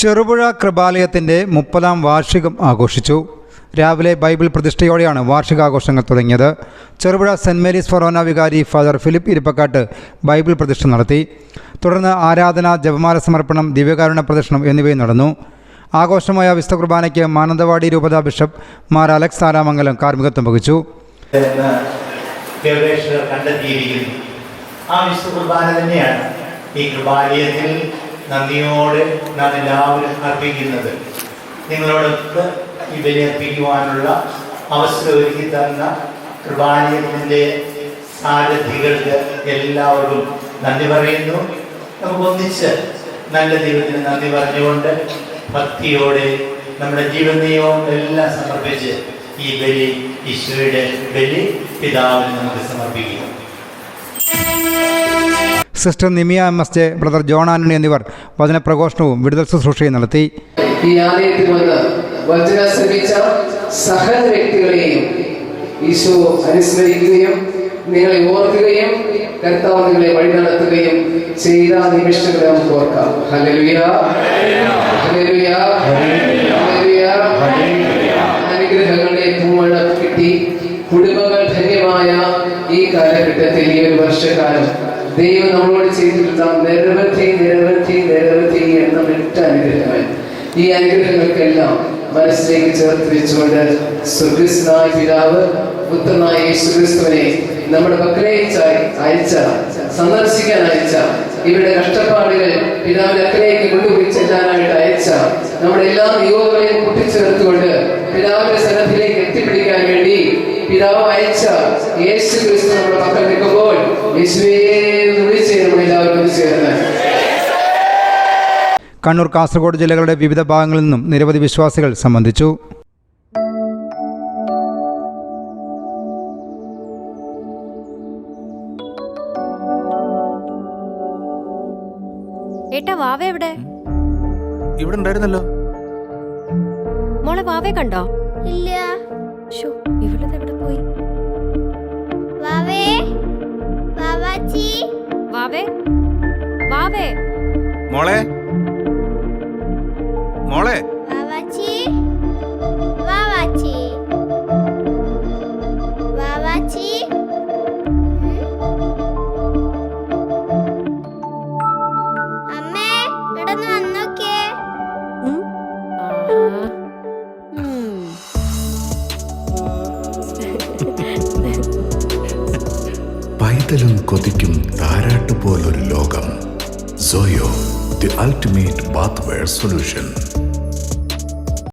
ചെറുപുഴ കൃപാലയത്തിന്റെ മുപ്പതാം വാർഷികം ആഘോഷിച്ചു. രാവിലെ ബൈബിൾ പ്രതിഷ്ഠയോടെയാണ് വാർഷികാഘോഷങ്ങൾ തുടങ്ങിയത്. ചെറുപുഴ സെന്റ് മേരീസ് ഫൊറോന വികാരി ഫാദർ ഫിലിപ്പ് ഇരിപ്പക്കാട്ട് ബൈബിൾ പ്രതിഷ്ഠ നടത്തി. തുടർന്ന് ആരാധന ജപമാല സമർപ്പണം ദിവ്യകാരുണ പ്രദർശനം എന്നിവയും നടന്നു. ആഘോഷമായ വിശുദ്ധ കുർബാനയ്ക്ക് മാനന്തവാടി രൂപത ബിഷപ്പ് മാർ അലക്സ് ആരാമംഗലം കാർമ്മികത്വം വഹിച്ചു. ആ വിശുദ്ധ കുർബാന തന്നെയാണ് ഈ കൃപാലയത്തിൽ നന്ദിയോടെ നാം എല്ലാവരും അർപ്പിക്കുന്നത്. നിങ്ങളോടൊത്ത് ബലി അർപ്പിക്കുവാനുള്ള അവസരം ഒരുക്കി തന്ന കൃപാലയത്തിന്റെ സാരഥികൾക്ക് എല്ലാവർക്കും നന്ദി പറയുന്നു. നമുക്ക് ഒന്നിച്ച് നല്ല ദൈവത്തിന് നന്ദി പറഞ്ഞുകൊണ്ട് ഭക്തിയോടെ നമ്മുടെ ജീവൻ നിയമം എല്ലാം സമർപ്പിച്ച് ഈ ബലി ഈശോയുടെ ബലി പിതാവിന് നമുക്ക് സമർപ്പിക്കുന്നു. Sister Nimiya M S J brother John Antony എന്നിവർ വചനപ്രഘോഷണവും വിടുതൽ ശുശ്രൂഷയും നടത്തി. ഈ ആലയത്തിൽ വ്യക്തികളെയും ഈശോ അനുസ്മരിക്കുകയും കിട്ടി. കുടുംബങ്ങൾ ധന്യമായ ഈ കാലഘട്ടത്തിൽ ഈ ഒരു വർഷക്കാലം ദൈവം നമ്മളോട് ചെയ്തിട്ടുള്ള നിരവധി നിരവധി നിരവധി എണ്ണമിട്ട അനുഗ്രഹങ്ങൾ. ഈ അനുഗ്രഹങ്ങൾക്കെല്ലാം മനസ്സിലേക്ക് ചേർത്ത് വെച്ചുകൊണ്ട് സ്വർഗസ്നായ പിതാവ് പുത്രനായ യേശുക്രിസ്തുവിനെ നമ്മുടെ പക്കലേക്ക് അയച്ച സന്ദർശിക്കാൻ അയച്ച ഇവരുടെ കഷ്ടപ്പാടുകൾ പിതാവിന്റെ അക്കലേക്ക് കൊണ്ടുപോയി ചെല്ലാനായിട്ട് അയച്ച നമ്മുടെ എല്ലാ നിയോഗങ്ങളെയും കൂട്ടിച്ചേർത്തുകൊണ്ട് പിതാവിന്റെ പിതാവ് അയച്ച യേശു ക്രിസ്തു നമ്മുടെ പക്കൽ നിൽക്കുമ്പോൾ വിളിച്ച് ഒന്ന് ചേർന്ന്. കണ്ണൂർ കാസർഗോഡ് ജില്ലകളുടെ വിവിധ ഭാഗങ്ങളിൽ നിന്നും നിരവധി വിശ്വാസികൾ സംബന്ധിച്ചു. ഏട്ടാ വാവ എവിടെ? ഇവിടെ ഉണ്ടായിരുന്നല്ലോ. മോളെ വാവേ കണ്ടോ? ഇല്ല. വാവേ മോളെ? മോളെ? വാവാച്ചി. വാവാച്ചി. വാവാച്ചി. അമ്മേ വന്നോക്കേ. പൈതലും കൊതിക്കും താരാട്ട് പോലൊരു ലോകം. Zoyo, the ultimate bathware solution.